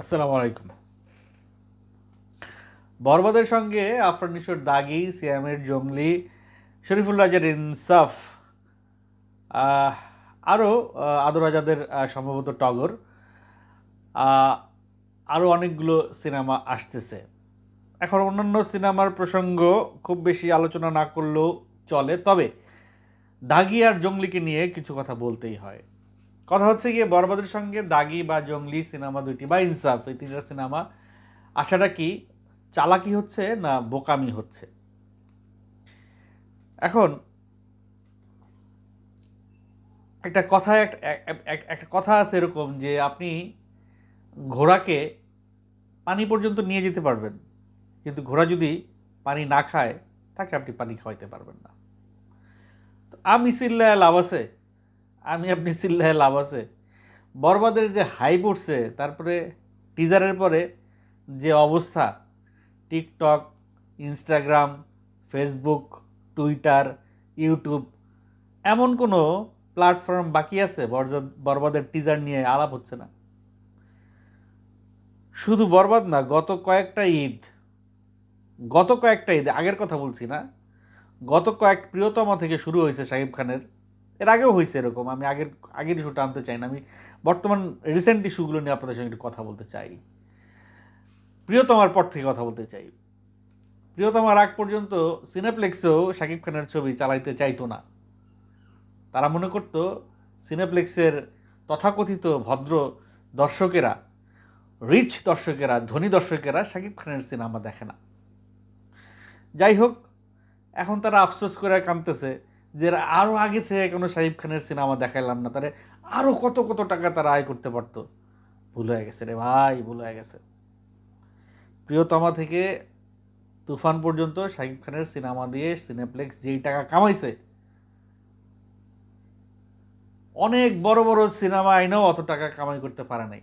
আসসালামু আলাইকুম। বরবাদের সঙ্গে আফরানিশোর দাগি, সিয়ামের জঙ্গলি, শরীফুল রাজার ইনসাফ আরও আদর রাজাদের সম্ভবত টগর আরও অনেকগুলো সিনেমা আসতেছে। এখন অন্যান্য সিনেমার প্রসঙ্গ খুব বেশি আলোচনা না করলেও চলে, তবে দাগি আর জঙ্গলিকে নিয়ে কিছু কথা বলতেই হয়। কথা হচ্ছে গিয়ে বরবাদের সঙ্গে দাগি বা জঙ্গলি সিনেমা দুইটি, বা ইনসাফ, এই তিনটা সিনেমা। আসাটা কি চালাকি হচ্ছে না বোকামি হচ্ছে? এখন একটা কথা, একটা, এক- এক- একটা কথা আছে এরকম যে আপনি ঘোড়াকে পানি পর্যন্ত নিয়ে যেতে পারবেন, কিন্তু ঘোড়া যদি পানি না খায়, তাকে আপনি পানি খাওয়াইতে পারবেন না। তো আমি চিল্লায় লাভ আছে আমি আপনি চিল্লায় লাভ আছে। বরবাদের যে হাইপ উঠছে, তারপরে টিজারের পরে যে অবস্থা TikTok Instagram Facebook Twitter YouTube এমন কোনো প্ল্যাটফর্ম বাকি আছে বরবাদের টিজার নিয়ে আলাপ হচ্ছে না। শুধু বরবাদ না, গত কয়েকটা ঈদ, গত কয়েকটা ঈদ, আগের কথা বলছি না, গত কয়েক প্রিয়তমা থেকে শুরু হয়েছে শাকিব খানের এর আগেও হয়েছে এরকম, আমি আগের আগের ইস্যুটা আনতে চাই না, আমি বর্তমান রিসেন্ট ইস্যুগুলো নিয়ে আপনাদের সঙ্গে একটু কথা বলতে চাই। প্রিয়তমার পর থেকে কথা বলতে চাই। প্রিয়তমার আগ পর্যন্ত সিনেপ্লেক্সেও শাকিব খানের ছবি চালাইতে চাইতো না। তারা মনে করতো সিনেপ্লেক্সের তথাকথিত ভদ্র দর্শকেরা রিচ দর্শকেরা, ধনী দর্শকেরা শাকিব খানের সিনেমা দেখে না। যাই হোক, এখন তারা আফসোস করে কাঁদতেছে যে আরও আগে থেকে কোনো শাহিব খানের সিনেমা দেখাইলাম না, তারে আরও কত কত টাকা তারা আয় করতে পারতো। ভুল হয়ে গেছে রে ভাই, ভুল হয়ে গেছে। প্রিয়তমা থেকে তুফান পর্যন্ত শাহিব খানের সিনেমা দিয়ে সিনেপ্লেক্স যেই টাকা কামাইছে, অনেক বড় বড় সিনেমা আইনেও অত টাকা কামাই করতে পারে নাই।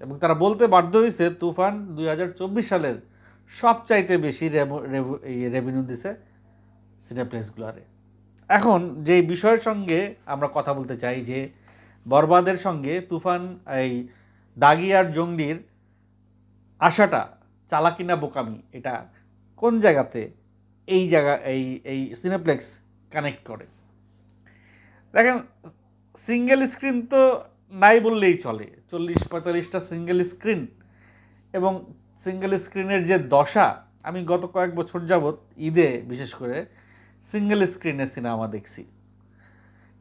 এবং তারা বলতে বাধ্য হয়েছে তুফান দুই হাজার চব্বিশ সালের সবচাইতে বেশি রেভিনিউ দিছে সিনেপ্লেক্সগুলো সিনেপ্লেক্সগুলোরে এখন যে বিষয়ের সঙ্গে আমরা কথা বলতে চাই, যে বরবাদের সঙ্গে তুফান, এই দাগি আর জঙ্গলির আশাটা চালাকি না বোকামি, এটা কোন জায়গাতে এই জায়গা, এই এই সিনেপ্লেক্স কানেক্ট করে? দেখেন, সিঙ্গেল স্ক্রিন তো নাই বললেই চলে। চল্লিশ পঁয়তাল্লিশটা সিঙ্গেল স্ক্রিন এবং সিঙ্গেল স্ক্রিনের যে দশা, আমি গত কয়েক বছর যাবৎ ঈদে বিশেষ করে সিঙ্গেল স্ক্রিনে সিনেমা দেখছি।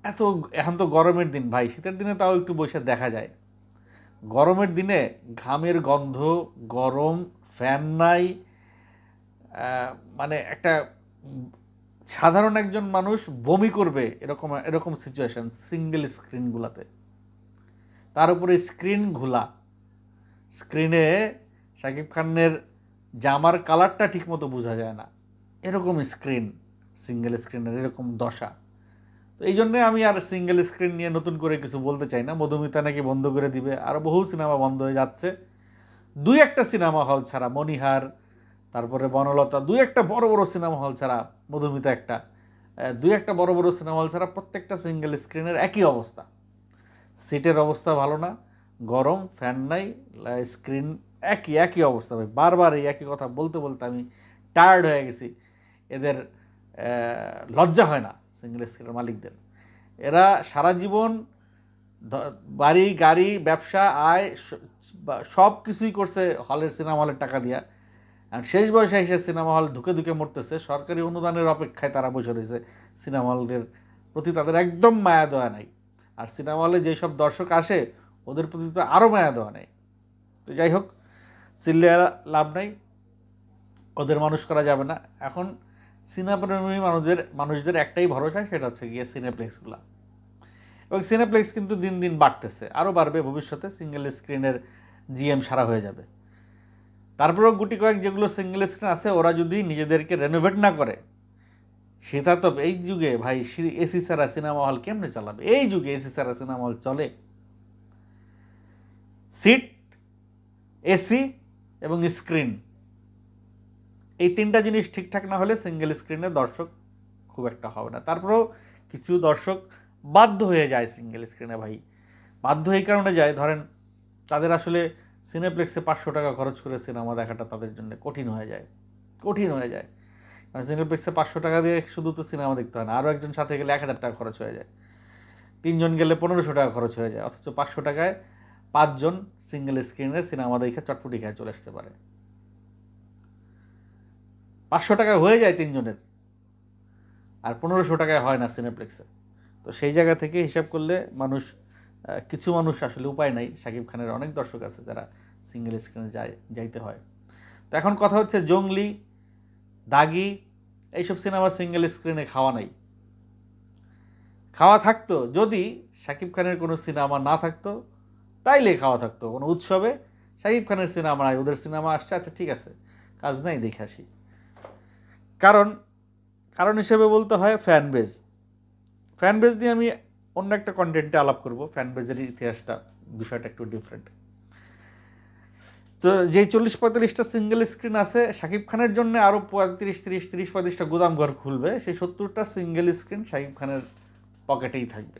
এত এখন তো গরমের দিন ভাই, শীতের দিনে তাও একটু বসে দেখা যায়। গরমের দিনে ঘামের গন্ধ, গরম ফ্যান নাই মানে একটা সাধারণ একজন মানুষ বমি করবে এরকম এরকম সিচুয়েশন সিঙ্গেল স্ক্রিনগুলোতে তার উপরে স্ক্রিন ঘোলা। স্ক্রিনে শাকিব খানের জামার কালারটা ঠিকমতো বোঝা যায় না। এরকম স্ক্রিন সিঙ্গেল স্ক্রিনের এরকম দশা। তো এই জন্যে আমি আর সিঙ্গেল স্ক্রিন নিয়ে নতুন করে কিছু বলতে চাই না। মধুমিতা নাকি বন্ধ করে দিবে। আর বহু সিনেমা বন্ধ হয়ে যাচ্ছে। দুই একটা সিনেমা হল ছাড়া মণিহার, তারপরে বনলতা, দুই একটা বড় বড় সিনেমা হল ছাড়া মধুমিতা একটা। দুই একটা বড় বড় সিনেমা হল ছাড়া প্রত্যেকটা সিঙ্গেল স্ক্রিনের একই অবস্থা। সিটের অবস্থা ভালো না। গরম ফ্যান নাই স্ক্রিন একই একই অবস্থা ভাই। বারবার এই একই কথা বলতে বলতে আমি টায়ার্ড হয়ে গেছি। এদের লজ্জা হয় না সিঙ্গেল স্ক্রিনের মালিকদের। এরা সারা জীবন বাড়ি, গাড়ি, ব্যবসা, আয় সব কিছুই করছে হলের সিনেমা হলের টাকা দিয়া। আর শেষ বয়সে এসে সিনেমা হল ধুকে ধুকে মরতেছে। সরকারি অনুদানের অপেক্ষায় তারা বসে রয়েছে সিনেমা হলের প্রতি। তাদের একদম মায়া দেওয়া নাই। আর সিনেমা হলে যেসব দর্শক আসে, ওদের প্রতি তো আরও মায়া দেওয়া নেই। তো যাই হোক চিল্লে লাভ নাই। ওদের মানুষ করা যাবে না। এখন সিনেপ্রেমী মানুষদের মানুষদের একটাই ভরসা, সেটা হচ্ছে গিয়ে সিনেপ্লেক্সগুলো। এবং সিনেপ্লেক্স কিন্তু দিন দিন বাড়তেছে, আরও বাড়বে ভবিষ্যতে সিঙ্গেল স্ক্রিনের জিএম সারা হয়ে যাবে। তারপরেও গুটি কয়েক যেগুলো সিঙ্গেল স্ক্রিন আছে, ওরা যদি নিজেদেরকে রেনোভেট না করে, সেটা তো এই যুগে ভাই এসি সারা সিনেমা হল কেমনে চালাবে? এই যুগে এসি সারা সিনেমা হল চলে। সিট, এসি এবং স্ক্রিন এই তিনটা জিনিস ঠিকঠাক না হলে সিঙ্গেল স্ক্রিনে দর্শক খুব একটা হবে না। তারপরেও কিছু দর্শক বাধ্য হয়ে যায় সিঙ্গেল স্ক্রিনে ভাই। বাধ্য এই কারণে যায়, ধরেন তাদের আসলে সিনেপ্লেক্সে পাঁচশো টাকা খরচ করে সিনেমা দেখাটা তাদের জন্য কঠিন হয়ে যায়, কঠিন হয়ে যায়। কারণ সিনেপ্লেক্সে পাঁচশো টাকা দিয়ে শুধু তো সিনেমা দেখতে হয় না আরও একজন সাথে গেলে এক হাজার টাকা খরচ হয়ে যায়। তিনজন গেলে পনেরোশো টাকা খরচ হয়ে যায়, অথচ পাঁচশো টাকায় পাঁচজন সিঙ্গেল স্ক্রিনে সিনেমা দেখে চটপটি খেয়ে চলে আসতে পারে। পাঁচশো টাকা হয়ে যায় তিনজনের। আর পনেরোশো টাকায় হয় না সিনেপ্লেক্সে তো সেই জায়গা থেকে হিসাব করলে মানুষ কিছু মানুষ আসলে উপায় নাই। শাকিব খানের অনেক দর্শক আছে যারা সিঙ্গেল স্ক্রিনে যায়, যাইতে হয়। তো এখন কথা হচ্ছে জঙ্গলি, দাগি, এইসব সিনেমা সিঙ্গেল স্ক্রিনে খাওয়া নাই। খাওয়া থাকতো, যদি শাকিব খানের কোনো সিনেমা না থাকতো, তাইলে খাওয়া থাকতো। কোনো উৎসবে শাকিব খানের সিনেমা নাই, ওদের সিনেমা আসছে আচ্ছা ঠিক আছে, কাজ নাই, দেখে আসি। কারণ কারণ হিসেবে বলতে হয় ফ্যান বেজ ফ্যান বেজ দিয়ে আমি অন্য একটা কন্টেন্টে আলাপ করব। ফ্যান বেজের ইতিহাসটা, বিষয়টা একটু ডিফারেন্ট তো যেই চল্লিশ পঁয়তাল্লিশটা সিঙ্গেল স্ক্রিন আছে, শাকিব খানের জন্য আরও পঁয়ত্রিশ, তিরিশ তিরিশ, পঁয়ত্রিশটা গুদাম ঘর খুলবে, সেই সত্তরটা সিঙ্গেল স্ক্রিন শাকিব খানের পকেটেই থাকবে।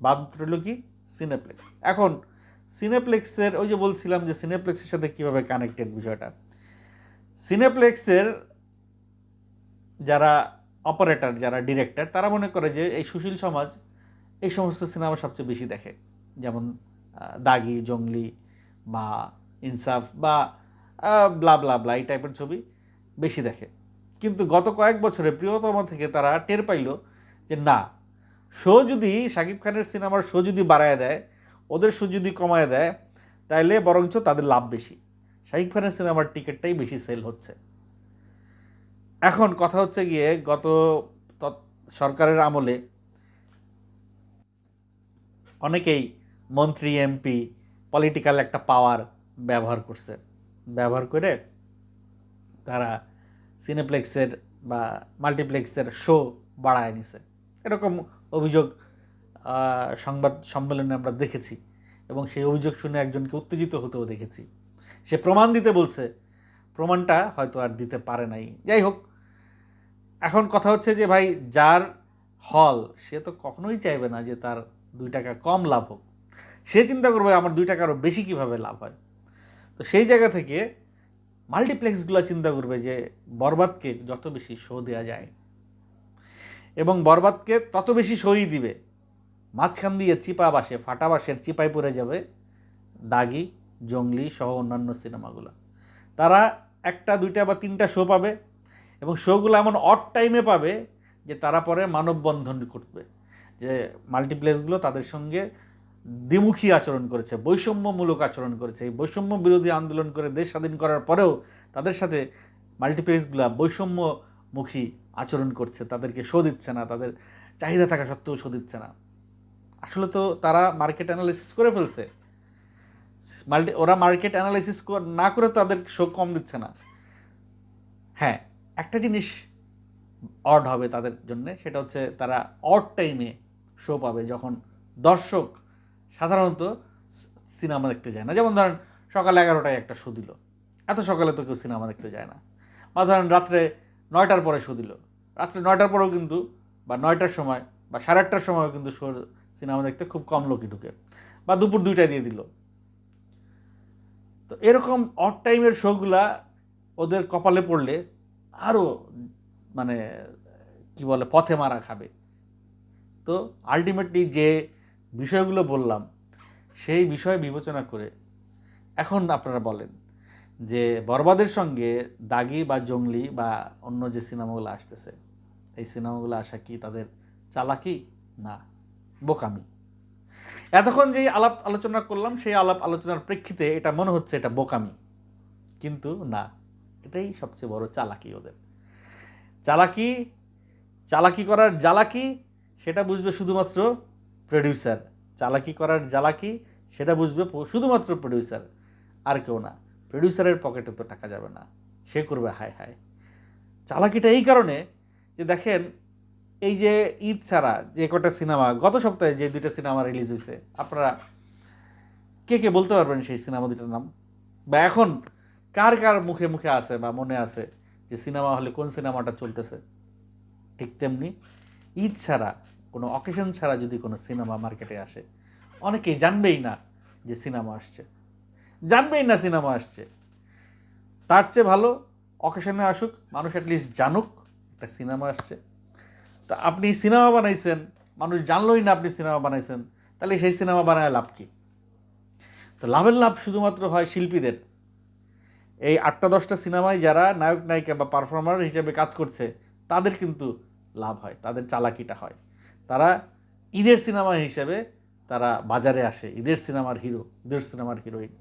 বাদ রইল কি সিনেপ্লেক্স এখন সিনেপ্লেক্সের ওই যে বলছিলাম যে সিনেপ্লেক্সের সাথে কীভাবে কানেক্টেড বিষয়টা? সিনেপ্লেক্সের যারা অপারেটর, যারা ডিরেক্টর, তারা মনে করে যে এই সুশীল সমাজ এই সমস্ত সিনেমা সবচেয়ে বেশি দেখে। যেমন দাগি, জঙ্গলি বা ইনসাফ বা ব্লা ব্লা ব্লা এই টাইপের ছবি বেশি দেখে। কিন্তু গত কয়েক বছরে প্রিয়তম থেকে তারা টের পাইল যে না, শো যদি শাকিব খানের সিনেমার শো যদি বাড়ায় দেয়, ওদের শো যদি কমায় দেয়, তাইলে বরঞ্চ তাদের লাভ বেশি। শাকিব খানের সিনেমার টিকিটটাই বেশি সেল হচ্ছে। এখন কথা হচ্ছে গিয়ে গত সরকারের আমলে অনেকেই মন্ত্রী, এমপি পলিটিক্যাল একটা পাওয়ার ব্যবহার করছে। ব্যবহার করে তারা সিনেপ্লেক্সের বা মাল্টিপ্লেক্সের শো বাড়ায় নিছে। এরকম অভিযোগ সংবাদ সম্মেলনে আমরা দেখেছি এবং সেই অভিযোগ শুনে একজনকে উত্তেজিত হতেও দেখেছি। সে প্রমাণ দিতে বলছে, প্রমাণটা হয়তো আর দিতে পারে নাই। যাই হোক এখন কথা হচ্ছে যে ভাই, যার হল, সে তো কখনোই চাইবে না যে তার দুই টাকা কম লাভ হোক। সে চিন্তা করবে, আমার দুই টাকা আরও বেশি কীভাবে লাভ হয়? তো সেই জায়গা থেকে মাল্টিপ্লেক্সগুলো চিন্তা করবে যে বরবাদকে যত বেশি শো দেওয়া যায় এবং বরবাদকে তত বেশি শোই দিবে। মাঝখান দিয়ে চিপা বাসে, ফাটা বাসের চিপায় পড়ে যাবে দাগি, জঙ্গলি সহ অন্যান্য সিনেমাগুলো তারা একটা, দুইটা বা তিনটা শো পাবে। এবং শোগুলো এমন অড টাইমে পাবে যে তারা পরে মানববন্ধন করবে যে মাল্টিপ্লেক্সগুলো তাদের সঙ্গে দ্বিমুখী আচরণ করেছে, বৈষম্যমূলক আচরণ করেছে। এই বৈষম্য বিরোধী আন্দোলন করে দেশ স্বাধীন করার পরেও তাদের সাথে মাল্টিপ্লেক্সগুলো বৈষম্যমুখী আচরণ করছে, তাদেরকে শো দিচ্ছে না, তাদের চাহিদা থাকা সত্ত্বেও শো দিচ্ছে না। আসলে তো তারা মার্কেট অ্যানালাইসিস করে ফেলছে। মাল্টি ওরা মার্কেট অ্যানালাইসিস না করে তাদের শো কম দিচ্ছে না। হ্যাঁ একটা জিনিস অড হবে তাদের জন্য, সেটা হচ্ছে তারা অড টাইমে শো পাবে যখন দর্শক সাধারণত সিনেমা দেখতে যায় না। যেমন ধরেন সকাল এগারোটায় একটা শো দিল। এত সকালে তো কেউ সিনেমা দেখতে যায় না। বা ধরেন রাত্রে নয়টার পরে শো দিল। রাত্রে নয়টার পরেও কিন্তু, বা নয়টার সময়, বা সাড়ে আটটার সময়ও কিন্তু শো সিনেমা দেখতে খুব কম লোকই ঢুকে। বা দুপুর দুইটায় দিয়ে দিল। তো এরকম অড টাইমের শোগুলা ওদের কপালে পড়লে আরও মানে কি বলে, পথে মারা খাবে। তো আলটিমেটলি যে বিষয়গুলো বললাম, সেই বিষয় বিবেচনা করে এখন আপনারা বলেন যে বরবাদের সঙ্গে দাগি বা জঙ্গলি বা অন্য যে সিনেমাগুলো আসতেছে, এই সিনেমাগুলো আসা কি তাদের চালাকি? না, বোকামি। এতক্ষণ যে আলাপ আলোচনা করলাম, সেই আলাপ আলোচনার প্রেক্ষিতে এটা মনে হচ্ছে এটা বোকামি। কিন্তু না। এটাই সবচেয়ে বড় চালাকি ওদের। চালাকি চালাকি করার জ্বালাকি, সেটা বুঝবে শুধুমাত্র প্রডিউসার চালাকি করার জ্বালাকি, সেটা বুঝবে শুধুমাত্র প্রডিউসার আর কেউ না। প্রডিউসারের পকেটে তো টাকা যাবে না। সে করবে হায় হায়। চালাকিটা এই কারণে যে দেখেন, এই যে ঈদ ছাড়া যে কটা সিনেমা, গত সপ্তাহে যে দুইটা সিনেমা রিলিজ হয়েছে আপনারা কে কে বলতে পারবেন সেই সিনেমা দুটার নাম? বা এখন কার কার মুখে মুখে আছে বা মনে আছে যে সিনেমা হলে কোন সিনেমাটা চলতেছে? ঠিক তেমনি ঈদ ছাড়া, কোনো অকেশন ছাড়া যদি কোনো সিনেমা মার্কেটে আসে, অনেকেই জানবেই না যে সিনেমা আসছে। জানবেই না সিনেমা আসছে। তার চেয়ে ভালো অকেশনে আসুক, মানুষ অ্যাটলিস্ট জানুক একটা সিনেমা আসছে। তা আপনি সিনেমা বানাইছেন, মানুষ জানলোই না আপনি সিনেমা বানাইছেন, তাহলে সেই সিনেমা বানায় লাভ কি? তো লাভের লাভ শুধুমাত্র হয় শিল্পীদের। এই আটটা দশটা সিনেমায় যারা নায়ক, নায়িকা বা পারফর্মার হিসেবে কাজ করছে, তাদের কিন্তু লাভ হয়, তাদের চালাকিটা হয়। তারা ঈদের সিনেমা হিসেবে তারা বাজারে আসে, ঈদের সিনেমার হিরো ঈদের সিনেমার হিরোইন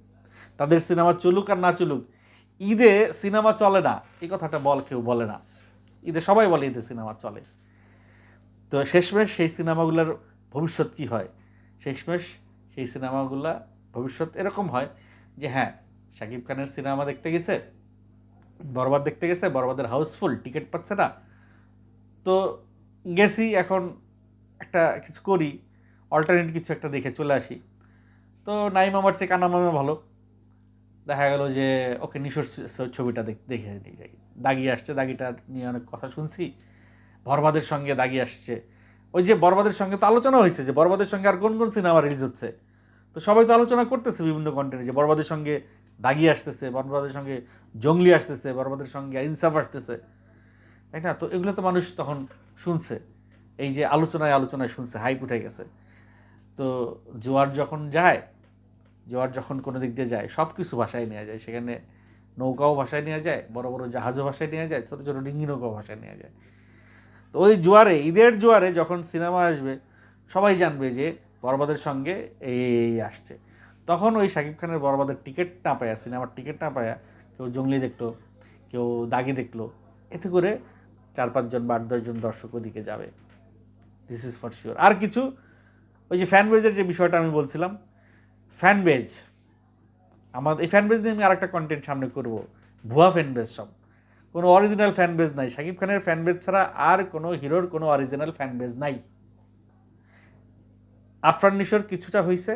তাদের সিনেমা চলুক আর না চলুক, ঈদে সিনেমা চলে না, এই কথাটা বল কেউ বলে না। ঈদে সবাই বলে ঈদে সিনেমা চলে। তো শেষমেশ সেই সিনেমাগুলোর ভবিষ্যৎ কি হয়? শেষমেশ সেই সিনেমাগুলা ভবিষ্যৎ এরকম হয় যে হ্যাঁ শাকিব খানের সিনেমা দেখতে গেছে বরবাদ দেখতে গেছে, বরবাদের হাউসফুল টিকিট পাচ্ছে না। তো গেছি এখন একটা কিছু করি অল্টারনেট কিছু একটা দেখে চলে আসি। তো নাইম আমার চেয়ে কানা মামা ভালো। দেখা গেল যে ওকে নিশোর ছবিটা দেখ- দেখে নিয়ে যাই। দাগি আসছে, দাগিটা নিয়ে অনেক কথা শুনছি। বরবাদের সঙ্গে দাগি আসছে। ওই যে বরবাদের সঙ্গে তো আলোচনা হয়েছে যে বরবাদের সঙ্গে আর কোন কোন সিনেমা রিলিজ হচ্ছে? তো সবাই তো আলোচনা করতেছে বিভিন্ন কন্টেন্টে যে বরবাদের সঙ্গে দাগি আসতেছে বরবাদের সঙ্গে জঙ্গলি আসতেছে বরবাদের সঙ্গে ইনসাফ আসতেছে। তাই না? তো এগুলো তো মানুষ তখন শুনছে। এই যে আলোচনায় আলোচনায় শুনছে, হাইপ উঠে গেছে। তো জোয়ার যখন যায়, জোয়ার যখন কোনো দিক দিয়ে যায় সব কিছু ভাষায় নেওয়া যায়। সেখানে নৌকাও ভাষায় নেওয়া যায়, বড় বড় জাহাজও ভাষায় নেওয়া যায়, ছোটো ছোটো ডিঙ্গি নৌকাও ভাষায় নেওয়া যায়। তো ওই জোয়ারে, ঈদের জোয়ারে যখন সিনেমা আসবে, সবাই জানবে যে বরবাদের সঙ্গে এই আসছে। তখন ওই শাকিব খানের বরবাদের টিকিট না পায়া সিনেমার টিকিট না পায়া কেউ জঙ্গলি দেখল, কেউ দাগি দেখল, এতে করে চার পাঁচজন বা আট দশজন দর্শক ওদিকে যাবে। দিস ইজ ফর শিওর আর কিছু, ওই যে ফ্যান বেজের যে বিষয়টা আমি বলছিলাম ফ্যান বেজ আমার এই ফ্যান বেজ নিয়ে আমি আরেকটা কন্টেন্ট সামনে করব। ভুয়া ফ্যান বেজ সব। কোনো অরিজিনাল ফ্যান বেজ নাই। শাকিব খানের ফ্যান বেজ ছাড়া আর কোনো হিরোর কোনো অরিজিনাল ফ্যান বেজ নাই। আফরান নিশোর কিছুটা হয়েছে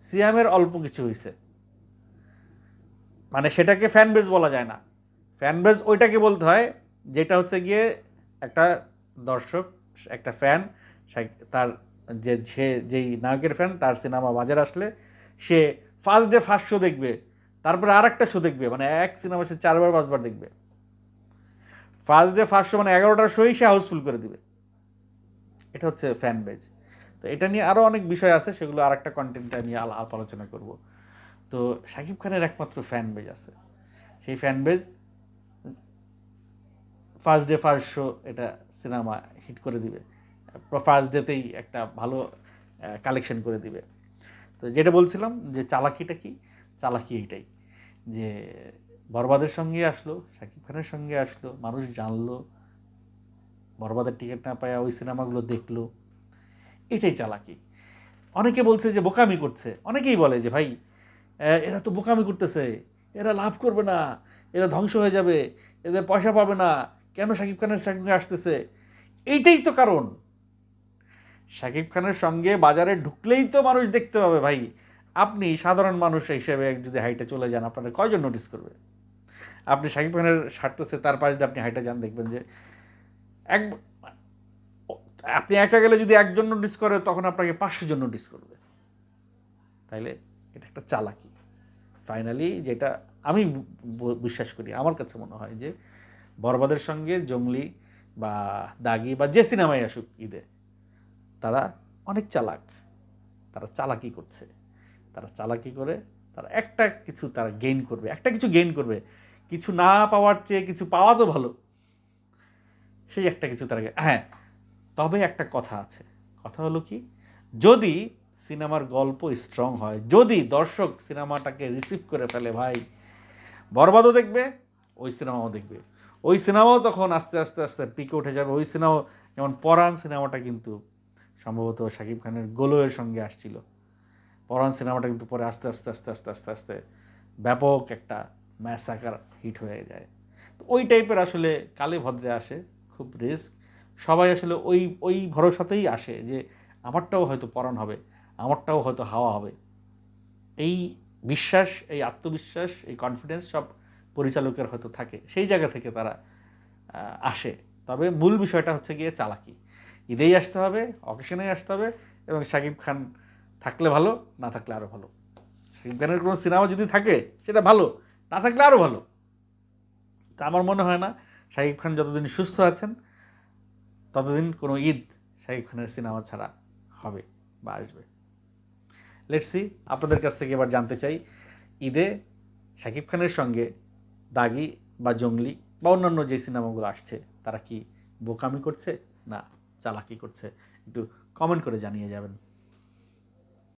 সিয়ামের অল্প কিছু হয়েছে মানে সেটাকে ফ্যান বেজ বলা যায় না। ফ্যান বেজ ওইটাকে বলতে হয়, যেটা হচ্ছে গিয়ে একটা দর্শক, একটা ফ্যান তার যে, সে যেই নায়কের ফ্যান তার সিনেমা বাজার আসলে সে ফার্স্ট ডে ফার্স্ট শো দেখবে, তারপরে আর একটা শো দেখবে মানে এক সিনেমা সে চারবার, পাঁচবার দেখবে। ফার্স্ট ডে ফার্স্ট শো মানে এগারোটার শোই সে হাউসফুল করে দিবে। এটা হচ্ছে ফ্যান বেজ তো এটা নিয়ে আরও অনেক বিষয় আছে, সেগুলো আর একটা কন্টেন্টে আমি আল- আলাপ আলোচনা করব। তো শাকিব খানের একমাত্র ফ্যান বেজ আছে। সেই fan base first day first show এটা সিনেমা হিট করে দিবে। ফার্স্ট ডেতেই একটা ভালো কালেকশন করে দিবে। তো যেটা বলছিলাম যে চালাকিটা কি? চালাকি এইটাই যে বরবাদের সঙ্গে আসলো, শাকিব খানের সঙ্গে আসলো, মানুষ জানলো, বরবাদের টিকিট না পায় ওই সিনেমাগুলো দেখল। এটাই চালাকি। অনেকে বলছে যে বোকামি করছে। অনেকেই বলে যে, ভাই এরা তো বোকামি করতেছে। এরা লাভ করবে না। এরা ধ্বংস হয়ে যাবে। এদের পয়সা পাবে না। কেন শাকিব খানের সঙ্গে আসতেছে? এইটাই তো কারণ। শাকিব খানের সঙ্গে বাজারে ঢুকলেই তো মানুষ দেখতে পাবে, ভাই, আপনি সাধারণ মানুষ হিসেবে যদি হাইটে চলে যান, আপনারা কয়জন নোটিস করবে? আপনি শাকিব খানের সারতেছে তার পাশে দিয়ে আপনি হাইটে যান, দেখবেন যে এক আপনি একা গেলে যদি একজন নোটিস করে, তখন আপনাকে পাঁচশো জন নোটিস করবে। তাইলে এটা একটা চালাকি। ফাইনালি যেটা আমি বিশ্বাস করি, আমার কাছে মনে হয় যে, বরবাদের সঙ্গে জঙ্গলি বা দাগি বা যে সিনেমায় আসুক ঈদে, তারা অনেক চালাক। তারা চালাকি করছে। তারা চালাকি করে, তারা একটা কিছু তারা গেইন করবে। একটা কিছু গেইন করবে। কিছু না পাওয়ার চেয়ে কিছু পাওয়া তো ভালো। সেই একটা কিছু তারা হ্যাঁ তবে একটা কথা আছে। কথা হলো কি? যদি সিনেমার গল্প স্ট্রং হয়, যদি দর্শক সিনেমাটাকে রিসিভ করে ফেলে, ভাই, বরবাদও দেখবে, ওই সিনেমাও দেখবে। ওই সিনেমাও তখন আস্তে আস্তে আস্তে পিকে উঠে যাবে। ওই সিনেমাও যেমন পরাণ সিনেমাটা কিন্তু সম্ভবত শাকিব খানের গোলোয়ের সঙ্গে আসছিল। পরাণ সিনেমাটা কিন্তু পরে আস্তে আস্তে আস্তে আস্তে আস্তে আস্তে ব্যাপক একটা ম্যাসাকার হিট হয়ে যায়। তো ওই টাইপের আসলে কালে ভদ্রে আসে, খুব রিস্ক সবাই আসলে ওই ওই ভরসাতেই আসে যে আমারটাও হয়তো পরাণ হবে, আমারটাও হয়তো হাওয়া হবে। এই বিশ্বাস, এই আত্মবিশ্বাস, এই কনফিডেন্স সব পরিচালকের হয়তো থাকে। সেই জায়গা থেকে তারা আসে। তবে মূল বিষয়টা হচ্ছে গিয়ে চালাকি। ঈদেই আসতে হবে অকেশনেই আসতে হবে এবং শাকিব খান থাকলে ভালো, না থাকলে আরও ভালো। শাকিব খানের কোনো সিনেমা যদি থাকে, সেটা ভালো, না থাকলে আরও ভালো। তা আমার মনে হয় না। শাকিব খান যতদিন সুস্থ আছেন ততদিন কোনো ঈদ শাকিব খানের সিনেমা ছাড়া হবে বা আসবে। লেটসি আপনাদের কাছ থেকে এবার জানতে চাই, ঈদে শাকিব খানের সঙ্গে দাগি বা জঙ্গলি বা অন্যান্য যে সিনেমাগুলো আসছে, তারা কি বোকামি করছে না চালাকি করছে? একটু কমেন্ট করে জানিয়ে যাবেন।